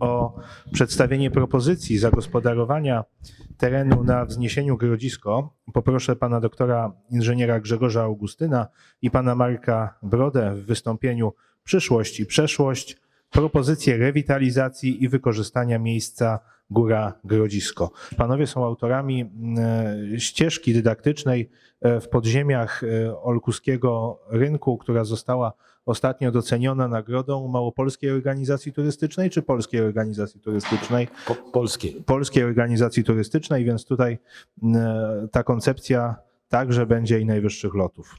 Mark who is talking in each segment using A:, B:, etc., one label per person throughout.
A: o przedstawienie propozycji zagospodarowania terenu na wzniesieniu Grodzisko poproszę pana doktora inżyniera Grzegorza Augustyna i pana Marka Brodę w wystąpieniu Przyszłość i przeszłość, propozycje rewitalizacji i wykorzystania miejsca Góra Grodzisko. Panowie są autorami mm, ścieżki dydaktycznej e, w podziemiach e, Olkuskiego Rynku, która została ostatnio doceniona nagrodą Małopolskiej Organizacji Turystycznej czy Polskiej Organizacji Turystycznej?
B: Po, polskiej.
A: Polskiej Organizacji Turystycznej, więc tutaj ta koncepcja także będzie i najwyższych lotów.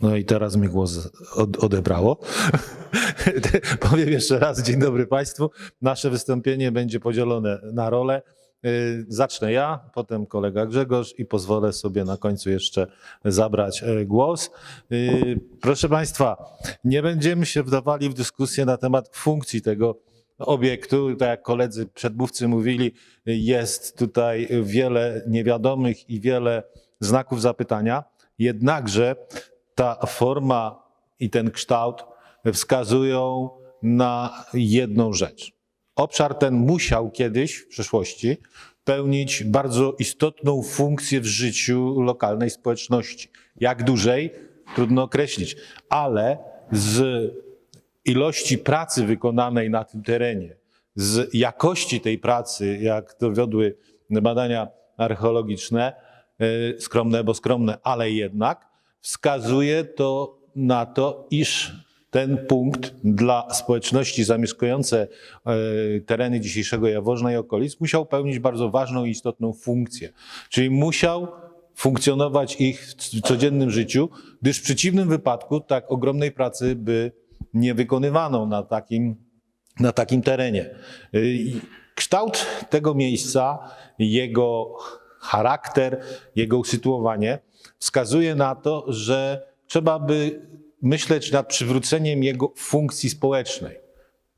B: No i teraz mi głos od, odebrało. Powiem jeszcze raz, dzień dobry Państwu. Nasze wystąpienie będzie podzielone na role. Y, Zacznę ja, potem kolega Grzegorz i pozwolę sobie na końcu jeszcze zabrać e, głos. Y, Proszę Państwa, nie będziemy się wdawali w dyskusję na temat funkcji tego obiektu. Tak jak koledzy przedmówcy mówili, jest tutaj wiele niewiadomych i wiele znaków zapytania. Jednakże ta forma i ten kształt wskazują na jedną rzecz. Obszar ten musiał kiedyś w przeszłości pełnić bardzo istotną funkcję w życiu lokalnej społeczności. Jak dużej, trudno określić, ale z ilości pracy wykonanej na tym terenie, z jakości tej pracy, jak dowiodły badania archeologiczne, e, skromne, bo skromne, ale jednak, wskazuje to na to, iż ten punkt dla społeczności zamieszkujące e, tereny dzisiejszego Jaworzna i okolic musiał pełnić bardzo ważną i istotną funkcję. Czyli musiał funkcjonować ich w codziennym życiu, gdyż w przeciwnym wypadku tak ogromnej pracy by nie wykonywano na takim, na takim terenie. Y, Kształt tego miejsca, jego charakter, jego usytuowanie wskazuje na to, że trzeba by myśleć nad przywróceniem jego funkcji społecznej.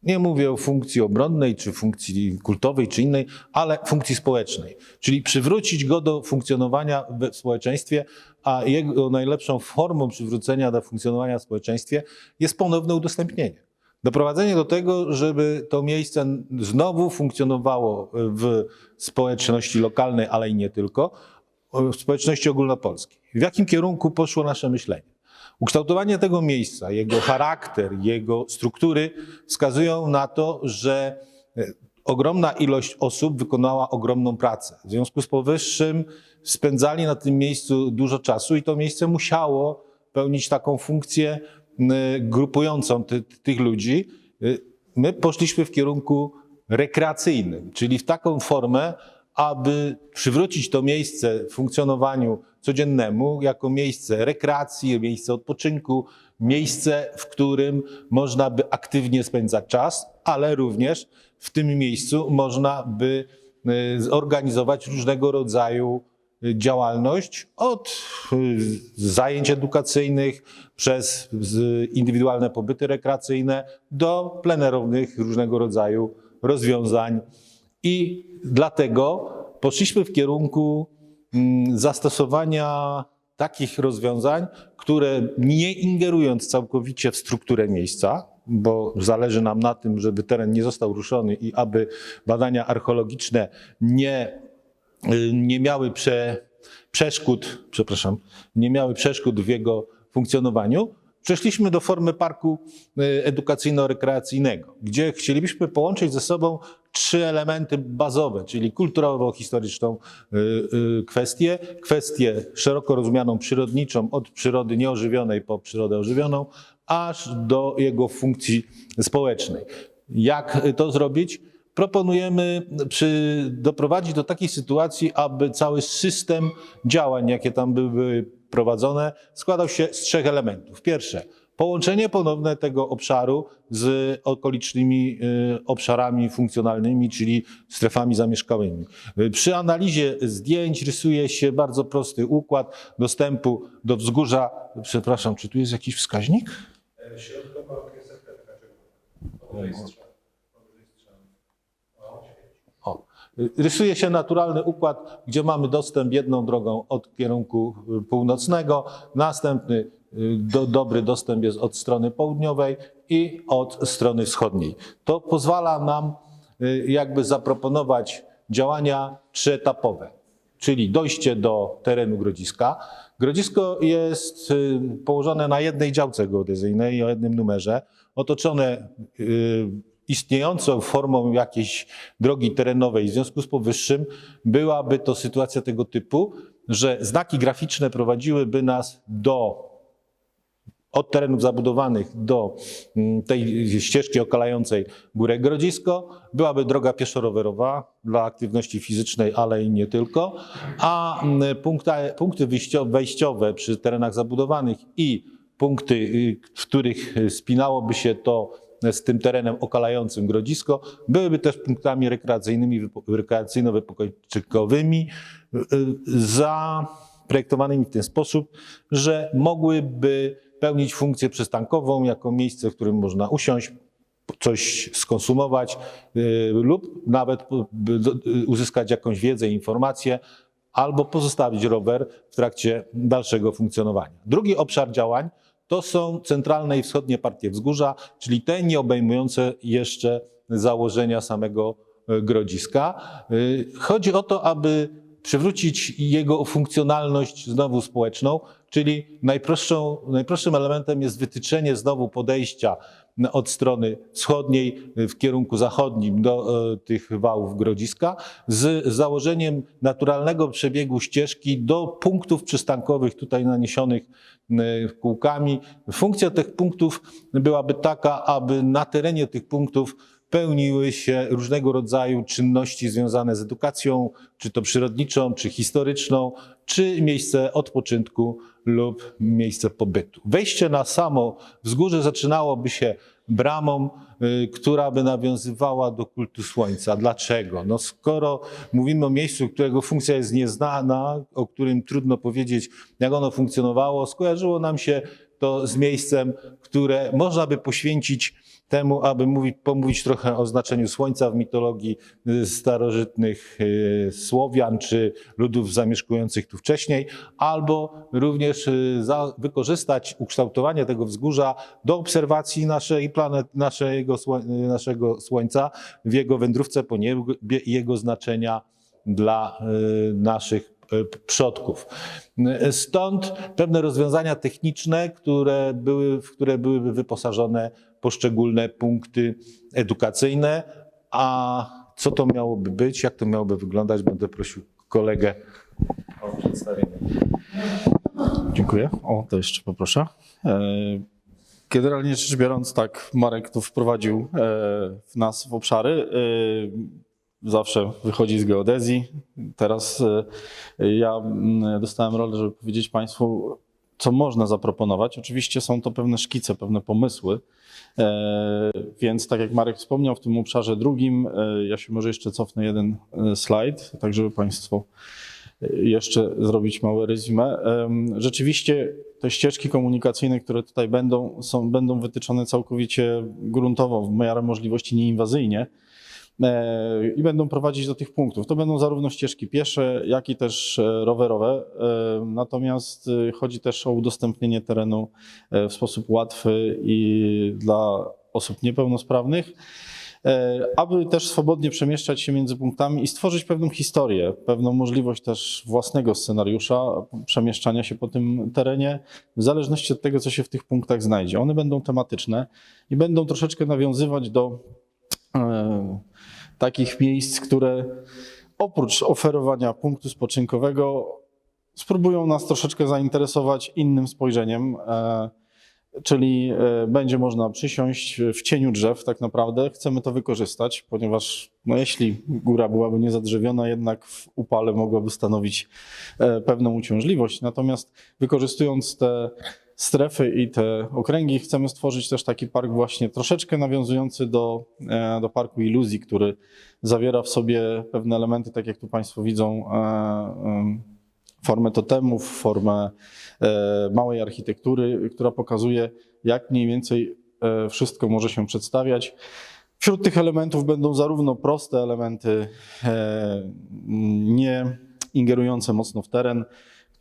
B: Nie mówię o funkcji obronnej, czy funkcji kultowej, czy innej, ale funkcji społecznej. Czyli przywrócić go do funkcjonowania w społeczeństwie, a jego najlepszą formą przywrócenia do funkcjonowania w społeczeństwie jest ponowne udostępnienie. Doprowadzenie do tego, żeby to miejsce znowu funkcjonowało w społeczności lokalnej, ale i nie tylko, społeczności ogólnopolskiej. W jakim kierunku poszło nasze myślenie? Ukształtowanie tego miejsca, jego charakter, jego struktury wskazują na to, że e, ogromna ilość osób wykonała ogromną pracę. W związku z powyższym spędzali na tym miejscu dużo czasu i to miejsce musiało pełnić taką funkcję grupującą ty, tych ludzi. Y, My poszliśmy w kierunku rekreacyjnym, czyli w taką formę, aby przywrócić to miejsce funkcjonowaniu codziennemu jako miejsce rekreacji, miejsce odpoczynku, miejsce, w którym można by aktywnie spędzać czas, ale również w tym miejscu można by y, zorganizować różnego rodzaju y, działalność od y, zajęć edukacyjnych przez indywidualne pobyty rekreacyjne do plenerowych różnego rodzaju rozwiązań i dlatego poszliśmy w kierunku mm, zastosowania takich rozwiązań, które nie ingerując całkowicie w strukturę miejsca, bo zależy nam na tym, żeby teren nie został ruszony i aby badania archeologiczne nie, y, nie miały prze, przeszkód, przepraszam, nie miały przeszkód w jego funkcjonowaniu, przeszliśmy do formy parku y, edukacyjno-rekreacyjnego, gdzie chcielibyśmy połączyć ze sobą trzy elementy bazowe, czyli kulturowo-historyczną y, y, kwestię, kwestię szeroko rozumianą przyrodniczą, od przyrody nieożywionej po przyrodę ożywioną, aż do jego funkcji społecznej. Jak to zrobić? Proponujemy przy, doprowadzić do takiej sytuacji, aby cały system działań, jakie tam były prowadzone, składał się z trzech elementów. Pierwsze, połączenie ponowne tego obszaru z okolicznymi y, obszarami funkcjonalnymi, czyli strefami zamieszkałymi. Y, Przy analizie zdjęć rysuje się bardzo prosty układ dostępu do wzgórza. Przepraszam, czy tu jest jakiś wskaźnik? O. Rysuje się naturalny układ, gdzie mamy dostęp jedną drogą od kierunku y, północnego, następny do, dobry dostęp jest od strony południowej i od strony wschodniej. To pozwala nam y, jakby zaproponować działania trzyetapowe, czyli dojście do terenu Grodziska. Grodzisko jest y, położone na jednej działce geodezyjnej o jednym numerze, otoczone y, istniejącą formą jakiejś drogi terenowej. W związku z powyższym byłaby to sytuacja tego typu, że znaki graficzne prowadziłyby nas do od terenów zabudowanych do mm, tej ścieżki okalającej Górę Grodzisko. Byłaby droga pieszo-rowerowa dla aktywności fizycznej, ale i nie tylko, a mm, punkty wyjścio- wejściowe przy terenach zabudowanych i punkty, y, w których spinałoby się to z tym terenem okalającym Grodzisko, byłyby też punktami rekreacyjnymi, wypo- rekreacyjno-wypoczyjkowymi, y, y, zaprojektowanymi w ten sposób, że mogłyby pełnić funkcję przystankową jako miejsce, w którym można usiąść, coś skonsumować y, lub nawet y, uzyskać jakąś wiedzę, informację, albo pozostawić rower w trakcie dalszego funkcjonowania. Drugi obszar działań to są centralne i wschodnie partie wzgórza, czyli te nie obejmujące jeszcze założenia samego y, grodziska. Y, Chodzi o to, aby przywrócić jego funkcjonalność znowu społeczną, czyli najprostszym elementem jest wytyczenie znowu podejścia od strony wschodniej w kierunku zachodnim do e, tych wałów grodziska z założeniem naturalnego przebiegu ścieżki do punktów przystankowych tutaj naniesionych e, kółkami. Funkcja tych punktów byłaby taka, aby na terenie tych punktów pełniły się różnego rodzaju czynności związane z edukacją, czy to przyrodniczą, czy historyczną, czy miejsce odpoczynku lub miejsce pobytu. Wejście na samo wzgórze zaczynałoby się bramą, y, która by nawiązywała do kultu słońca. Dlaczego? No skoro mówimy o miejscu, którego funkcja jest nieznana, o którym trudno powiedzieć, jak ono funkcjonowało, skojarzyło nam się to z miejscem, które można by poświęcić temu, aby mówić, pomówić trochę o znaczeniu słońca w mitologii y, starożytnych y, Słowian czy ludów zamieszkujących tu wcześniej, albo również y, za, wykorzystać ukształtowanie tego wzgórza do obserwacji naszej planet, naszego, naszego Słońca w jego wędrówce po niebie i jego znaczenia dla naszych przodków. Stąd pewne rozwiązania techniczne, które były, w które byłyby wyposażone poszczególne punkty edukacyjne. A co to miałoby być, jak to miałoby wyglądać, będę prosił kolegę o przedstawienie.
C: Dziękuję. O, to jeszcze poproszę. E, Generalnie rzecz biorąc, tak, Marek tu wprowadził e, nas w obszary. Zawsze wychodzi z geodezji. Teraz e, ja mm, dostałem rolę, żeby powiedzieć Państwu, co można zaproponować. Oczywiście są to pewne szkice, pewne pomysły. E, Więc tak jak Marek wspomniał, w tym obszarze drugim, e, ja się może jeszcze cofnę jeden slajd, tak żeby Państwo jeszcze zrobić małe resume. Rzeczywiście te ścieżki komunikacyjne, które tutaj będą, są, będą wytyczone całkowicie gruntowo, w miarę możliwości nieinwazyjnie i będą prowadzić do tych punktów. To będą zarówno ścieżki piesze, jak i też e, rowerowe. E, Natomiast e, chodzi też o udostępnienie terenu e, w sposób łatwy i dla osób niepełnosprawnych e, aby też swobodnie przemieszczać się między punktami i stworzyć pewną historię, pewną możliwość też własnego scenariusza przemieszczania się po tym terenie, w zależności od tego, co się w tych punktach znajdzie. One będą tematyczne i będą troszeczkę nawiązywać do e, takich miejsc, które oprócz oferowania punktu spoczynkowego spróbują nas troszeczkę zainteresować innym spojrzeniem. E, Czyli e, będzie można przysiąść w cieniu drzew, tak naprawdę. Chcemy to wykorzystać, ponieważ no, jeśli góra byłaby niezadrzewiona, jednak w upale mogłaby stanowić e, pewną uciążliwość. Natomiast wykorzystując te strefy i te okręgi, chcemy stworzyć też taki park właśnie troszeczkę nawiązujący do, e, do parku iluzji, który zawiera w sobie pewne elementy, tak jak tu Państwo widzą, e, em, formę totemów, formę e, małej architektury, która pokazuje, jak mniej więcej e, wszystko może się przedstawiać. Wśród tych elementów będą zarówno proste elementy, e, nie ingerujące mocno w teren,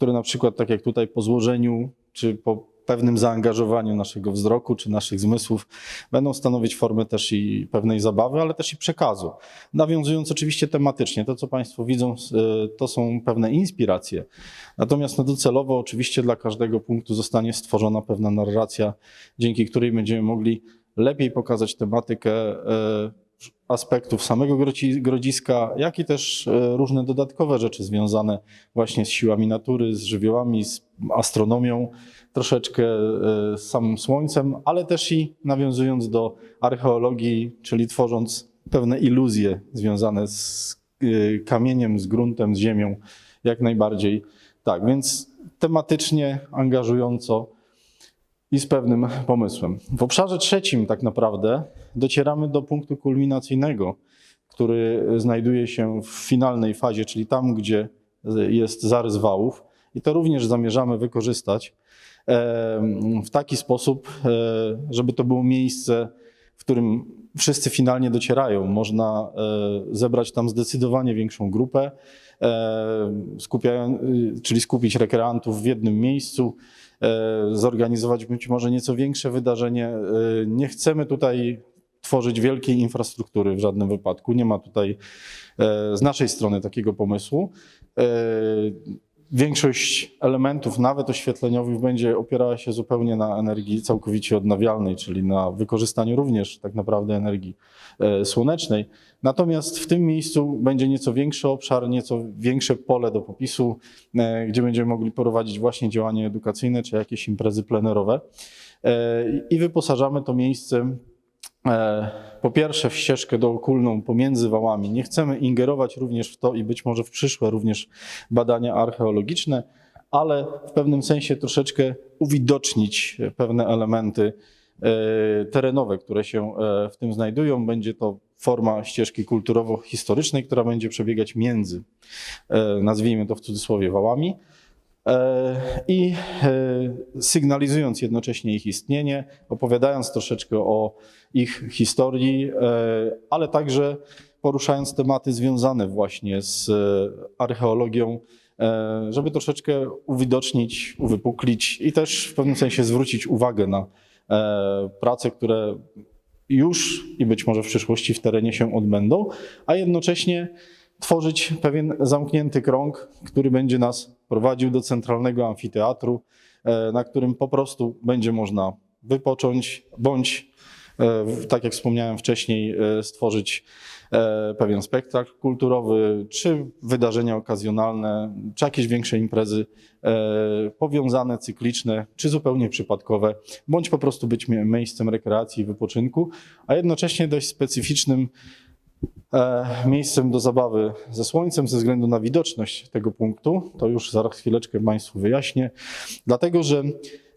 C: które na przykład, tak jak tutaj po złożeniu, czy po pewnym zaangażowaniu naszego wzroku czy naszych zmysłów będą stanowić formę też i pewnej zabawy, ale też i przekazu. Nawiązując oczywiście tematycznie, to co Państwo widzą, y, to są pewne inspiracje. Natomiast no, docelowo oczywiście dla każdego punktu zostanie stworzona pewna narracja, dzięki której będziemy mogli lepiej pokazać tematykę y, aspektów samego Grodziska, jak i też e, różne dodatkowe rzeczy związane właśnie z siłami natury, z żywiołami, z astronomią, troszeczkę e, z samym Słońcem, ale też i nawiązując do archeologii, czyli tworząc pewne iluzje związane z e, kamieniem, z gruntem, z ziemią, jak najbardziej. Tak, więc tematycznie, angażująco i z pewnym pomysłem. W obszarze trzecim tak naprawdę docieramy do punktu kulminacyjnego, który znajduje się w finalnej fazie, czyli tam, gdzie jest zarys wałów. I to również zamierzamy wykorzystać w taki sposób, e, żeby to było miejsce, w którym wszyscy finalnie docierają. Można e, zebrać tam zdecydowanie większą grupę, e, skupiają, y, czyli skupić rekreantów w jednym miejscu, e, zorganizować być może nieco większe wydarzenie. E, Nie chcemy tutaj tworzyć wielkiej infrastruktury w żadnym wypadku. Nie ma tutaj e, z naszej strony takiego pomysłu. Większość elementów, nawet oświetleniowych, będzie opierała się zupełnie na energii całkowicie odnawialnej, czyli na wykorzystaniu również tak naprawdę energii e, słonecznej. Natomiast w tym miejscu będzie nieco większy obszar, nieco większe pole do popisu, e, gdzie będziemy mogli prowadzić właśnie działania edukacyjne czy jakieś imprezy plenerowe. E, I wyposażamy to miejsce po pierwsze w ścieżkę dookulną pomiędzy wałami. Nie chcemy ingerować również w to i być może w przyszłe również badania archeologiczne, ale w pewnym sensie troszeczkę uwidocznić pewne elementy e, terenowe, które się e, w tym znajdują. Będzie to forma ścieżki kulturowo-historycznej, która będzie przebiegać między, e, nazwijmy to w cudzysłowie, wałami. E, I e, sygnalizując jednocześnie ich istnienie, opowiadając troszeczkę o ich historii, e, ale także poruszając tematy związane właśnie z archeologią, żeby troszeczkę uwidocznić, uwypuklić i też w pewnym sensie zwrócić uwagę na prace, które już i być może w przyszłości w terenie się odbędą, a jednocześnie tworzyć pewien zamknięty krąg, który będzie nas prowadził do centralnego amfiteatru, e, na którym po prostu będzie można wypocząć, bądź, e, tak jak wspomniałem wcześniej, e, stworzyć pewien spektakl kulturowy, czy wydarzenia okazjonalne, czy jakieś większe imprezy powiązane, cykliczne, czy zupełnie przypadkowe, bądź po prostu być mie- miejscem rekreacji i wypoczynku, a jednocześnie dość specyficznym miejscem do zabawy ze słońcem ze względu na widoczność tego punktu. To już zaraz chwileczkę Państwu wyjaśnię. Dlatego, że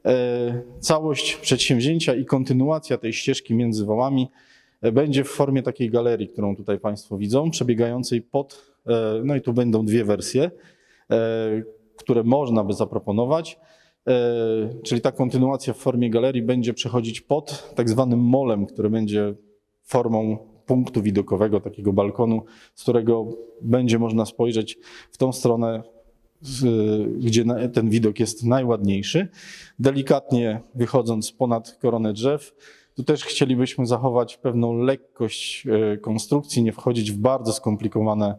C: e, całość przedsięwzięcia i kontynuacja tej ścieżki między wałami e, będzie w formie takiej galerii, którą tutaj Państwo widzą, przebiegającej pod, e, no i tu będą dwie wersje, e, które można by zaproponować. E, Czyli ta kontynuacja w formie galerii będzie przechodzić pod tak zwanym molem, który będzie formą punktu widokowego, takiego balkonu, z którego będzie można spojrzeć w tą stronę, gdzie ten widok jest najładniejszy. Delikatnie wychodząc ponad koronę drzew, tu też chcielibyśmy zachować pewną lekkość e, konstrukcji, nie wchodzić w bardzo skomplikowane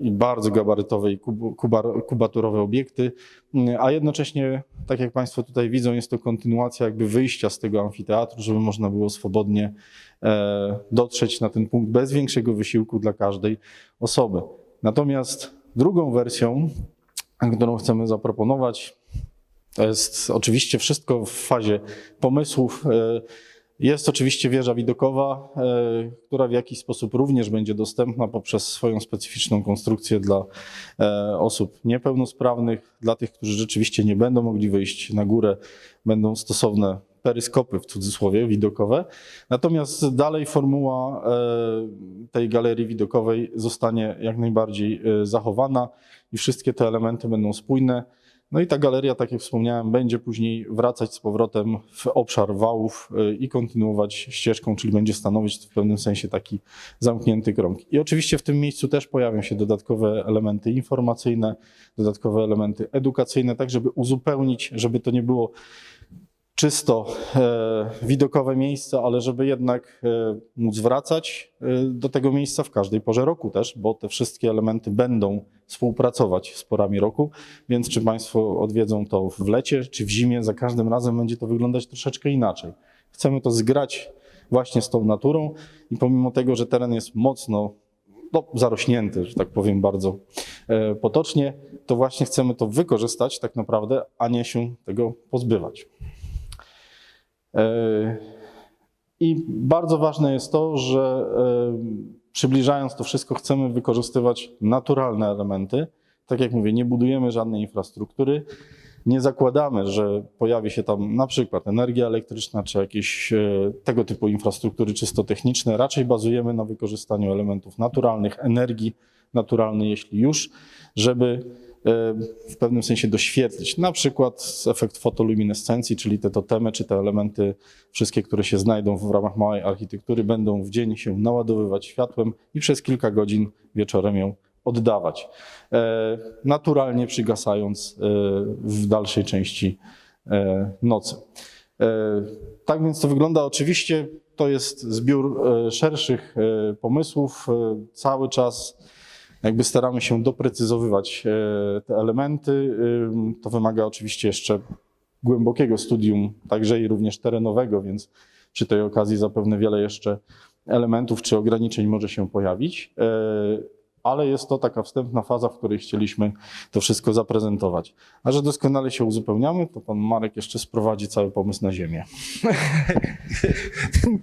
C: i bardzo gabarytowe i kubaturowe obiekty, Mm, a jednocześnie, tak jak Państwo tutaj widzą, jest to kontynuacja jakby wyjścia z tego amfiteatru, żeby można było swobodnie e, dotrzeć na ten punkt bez większego wysiłku dla każdej osoby. Natomiast drugą wersją, którą chcemy zaproponować, to jest oczywiście wszystko w fazie pomysłów. Jest oczywiście wieża widokowa, e, która w jakiś sposób również będzie dostępna poprzez swoją specyficzną konstrukcję dla e, osób niepełnosprawnych, dla tych, którzy rzeczywiście nie będą mogli wyjść na górę, będą stosowne peryskopy w cudzysłowie widokowe. Natomiast dalej formuła e, tej galerii widokowej zostanie jak najbardziej zachowana i wszystkie te elementy będą spójne. No i ta galeria, tak jak wspomniałem, będzie później wracać z powrotem w obszar wałów y, i kontynuować ścieżką, czyli będzie stanowić w pewnym sensie taki zamknięty krąg. I oczywiście w tym miejscu też pojawią się dodatkowe elementy informacyjne, dodatkowe elementy edukacyjne, tak żeby uzupełnić, żeby to nie było czysto e, widokowe miejsce, ale żeby jednak e, móc wracać e, do tego miejsca w każdej porze roku też, bo te wszystkie elementy będą współpracować z porami roku, więc czy Państwo odwiedzą to w lecie, czy w zimie, za każdym razem będzie to wyglądać troszeczkę inaczej. Chcemy to zgrać właśnie z tą naturą i pomimo tego, że teren jest mocno no, zarośnięty, że tak powiem bardzo potocznie, to właśnie chcemy to wykorzystać tak naprawdę, a nie się tego pozbywać. E, I bardzo ważne jest to, że e, przybliżając to wszystko, chcemy wykorzystywać naturalne elementy. Tak jak mówię, nie budujemy żadnej infrastruktury. Nie zakładamy, że pojawi się tam na przykład energia elektryczna czy jakieś e, tego typu infrastruktury czysto techniczne. Raczej bazujemy na wykorzystaniu elementów naturalnych, energii naturalnej, jeśli już, żeby w pewnym sensie doświetlić. Na przykład efekt fotoluminescencji, czyli te totemy, czy te elementy, wszystkie, które się znajdą w ramach małej architektury, będą w dzień się naładowywać światłem i przez kilka godzin wieczorem ją oddawać. E, Naturalnie przygasając e, w dalszej części nocy. Tak więc to wygląda. Oczywiście to jest zbiór szerszych pomysłów. Cały czas jakby staramy się doprecyzowywać e, te elementy. To wymaga oczywiście jeszcze głębokiego studium, także i również terenowego, więc przy tej okazji zapewne wiele jeszcze elementów czy ograniczeń może się pojawić. Ale jest to taka wstępna faza, w której chcieliśmy to wszystko zaprezentować. A że doskonale się uzupełniamy, to pan Marek jeszcze sprowadzi cały pomysł na ziemię.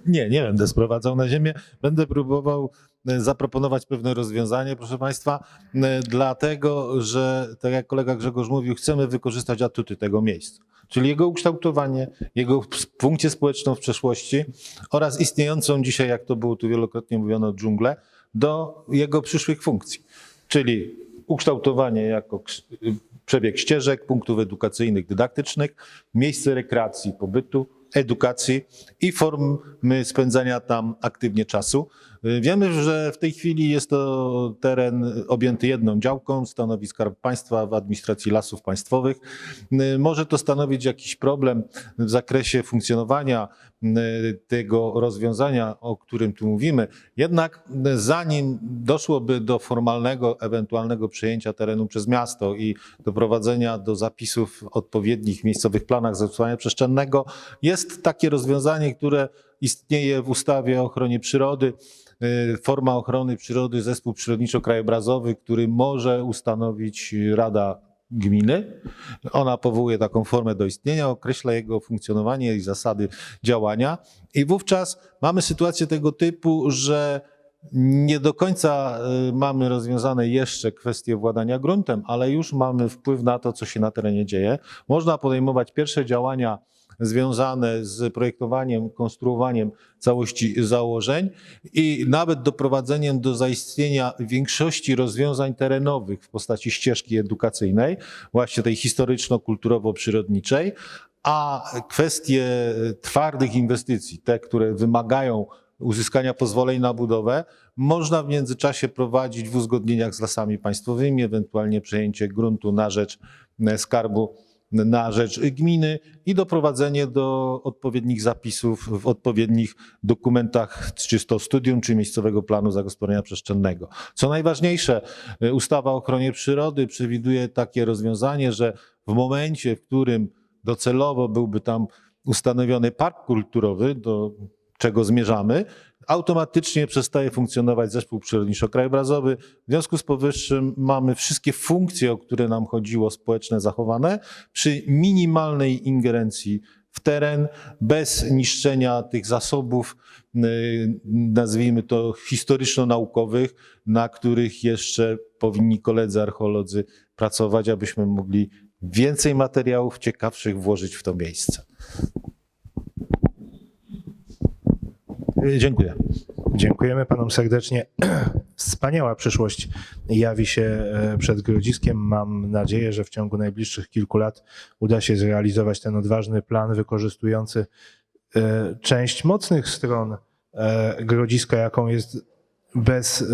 B: Nie, nie będę sprowadzał na ziemię. Będę próbował e, zaproponować pewne rozwiązanie, proszę Państwa, e, dlatego że, tak jak kolega Grzegorz mówił, chcemy wykorzystać atuty tego miejsca. Czyli jego ukształtowanie, jego funkcję społeczną w przeszłości oraz istniejącą dzisiaj, jak to było tu wielokrotnie mówiono, dżunglę, do jego przyszłych funkcji. Czyli ukształtowanie jako przebieg ścieżek, punktów edukacyjnych, dydaktycznych, miejsce rekreacji, pobytu, edukacji i formy spędzania tam aktywnie czasu. Y, Wiemy, że w tej chwili jest to teren objęty jedną działką, stanowi Skarb Państwa w administracji lasów państwowych. Y, Może to stanowić jakiś problem w zakresie funkcjonowania tego rozwiązania, o którym tu mówimy. Jednak y, zanim doszłoby do formalnego, ewentualnego przejęcia terenu przez miasto i doprowadzenia do zapisów w odpowiednich miejscowych planach zagospodarowania przestrzennego, jest takie rozwiązanie, które istnieje w ustawie o ochronie przyrody. Y, Forma ochrony przyrody, zespół przyrodniczo-krajobrazowy, który może ustanowić Rada Gminy. Ona powołuje taką formę do istnienia, określa jego funkcjonowanie i zasady działania. I wówczas mamy sytuację tego typu, że nie do końca y, mamy rozwiązane jeszcze kwestie władania gruntem, ale już mamy wpływ na to, co się na terenie dzieje. Można podejmować pierwsze działania związane z projektowaniem, konstruowaniem całości założeń i nawet doprowadzeniem do zaistnienia większości rozwiązań terenowych w postaci ścieżki edukacyjnej, właśnie tej historyczno-kulturowo-przyrodniczej, a kwestie twardych inwestycji, te, które wymagają uzyskania pozwoleń na budowę, można w międzyczasie prowadzić w uzgodnieniach z lasami państwowymi, ewentualnie przejęcie gruntu na rzecz e, skarbu, na rzecz gminy i doprowadzenie do odpowiednich zapisów w odpowiednich dokumentach, czy to studium, czy miejscowego planu zagospodarowania przestrzennego. Co najważniejsze, e, ustawa o ochronie przyrody przewiduje takie rozwiązanie, że w momencie, w którym docelowo byłby tam ustanowiony park kulturowy, do czego zmierzamy, automatycznie przestaje funkcjonować zespół przyrodniczo-krajobrazowy. W związku z powyższym mamy wszystkie funkcje, o które nam chodziło, społeczne zachowane, przy minimalnej ingerencji w teren, bez niszczenia tych zasobów, y, nazwijmy to historyczno-naukowych, na których jeszcze powinni koledzy archeolodzy pracować, abyśmy mogli więcej materiałów ciekawszych włożyć w to miejsce. Dziękuję.
A: Dziękujemy panom serdecznie. wspaniała przyszłość jawi się e, przed Grodziskiem. Mam nadzieję, że w ciągu najbliższych kilku lat uda się zrealizować ten odważny plan wykorzystujący e, część mocnych stron e, Grodziska, jaką jest bez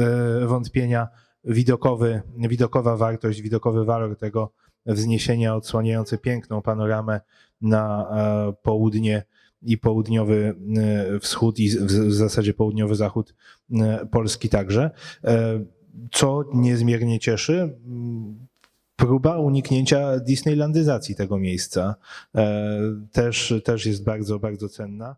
A: wątpienia widokowy, widokowa wartość, widokowy walor tego wzniesienia odsłaniające piękną panoramę na południe i południowy e, wschód i w zasadzie południowy zachód e, Polski także. E, Co niezmiernie cieszy, próba uniknięcia Disneylandyzacji tego miejsca też, też jest bardzo, bardzo cenna.